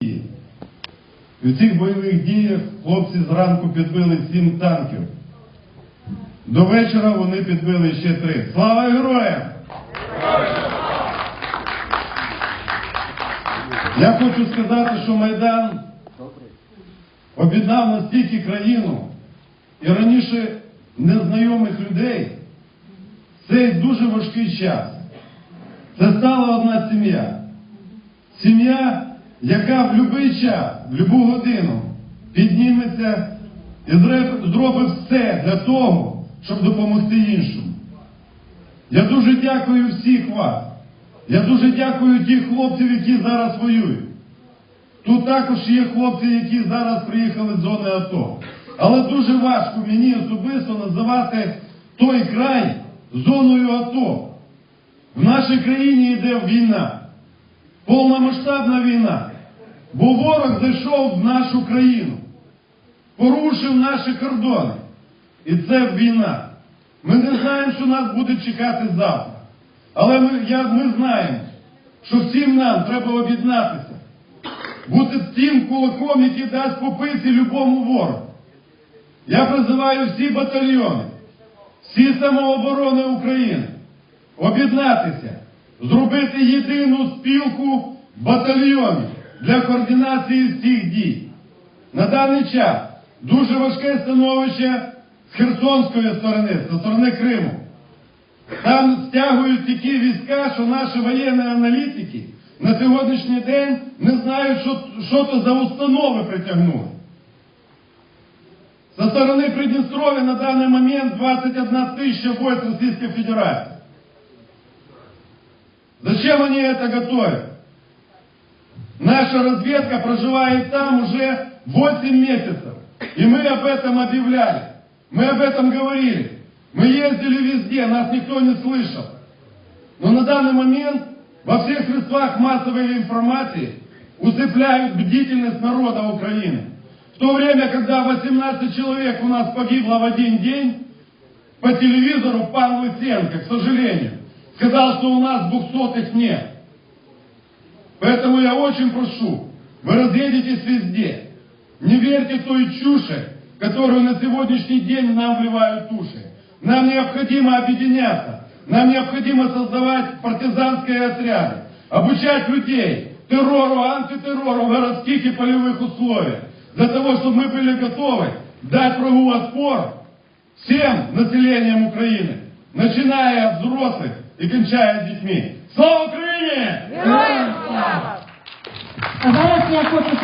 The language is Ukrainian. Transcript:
І в цих бойових діях хлопці зранку підбили сім танків. До вечора вони підбили ще три. Слава героям! Я хочу сказати, що Майдан об'єднав настільки країну і раніше незнайомих людей в цей дуже важкий час. Це стала одна сім'я. Сім'я, яка в будь-який час, в будь-яку годину підніметься і зробить все для того, щоб допомогти іншому. Я дуже дякую всіх вас. Я дуже дякую тих хлопців, які зараз воюють. Тут також є хлопці, які зараз приїхали з зони АТО. Але дуже важко мені особисто називати той край зоною АТО. В нашій країні йде війна, повномасштабна війна. Бо ворог зайшов в нашу країну, порушив наші кордони. І це війна. Ми не знаємо, що нас буде чекати завтра. Але ми, я, ми знаємо, що всім нам треба об'єднатися, бути тим кулаком, який дасть по пиці любому ворогу. Я призиваю всі батальйони, всі самооборони України об'єднатися, зробити єдину спілку батальйонів для координації всіх дій. На даний час дуже важке становище з Херсонської сторони, зі сторони Криму. Там стягують такі війська, що наші воєнні аналітики на сьогоднішній день не знають, що, що то за установи притягнули. Со стороны Приднестровья на данный момент 21 тысяча войск Российской Федерации. Зачем они это готовят? Наша разведка проживает там уже 8 месяцев. И мы об этом объявляли. Мы об этом говорили. Мы ездили везде, нас никто не слышал. Но на данный момент во всех средствах массовой информации усыпляют бдительность народа Украины. В то время, когда 18 человек у нас погибло в один день, по телевизору пан Лысенко, к сожалению, сказал, что у нас двухсотых нет. Поэтому я очень прошу, вы разъедетесь везде. Не верьте той чуши, которую на сегодняшний день нам вливают уши. Нам необходимо объединяться. Нам необходимо создавать партизанские отряды. Обучать людей террору, антитеррору в городских и полевых условиях. Для того, чтобы мы были готовы дать врагу отпор всем населением Украины, начиная от взрослых и кінчає дітьми. Слава Україні! Героям слава! А зараз я хочу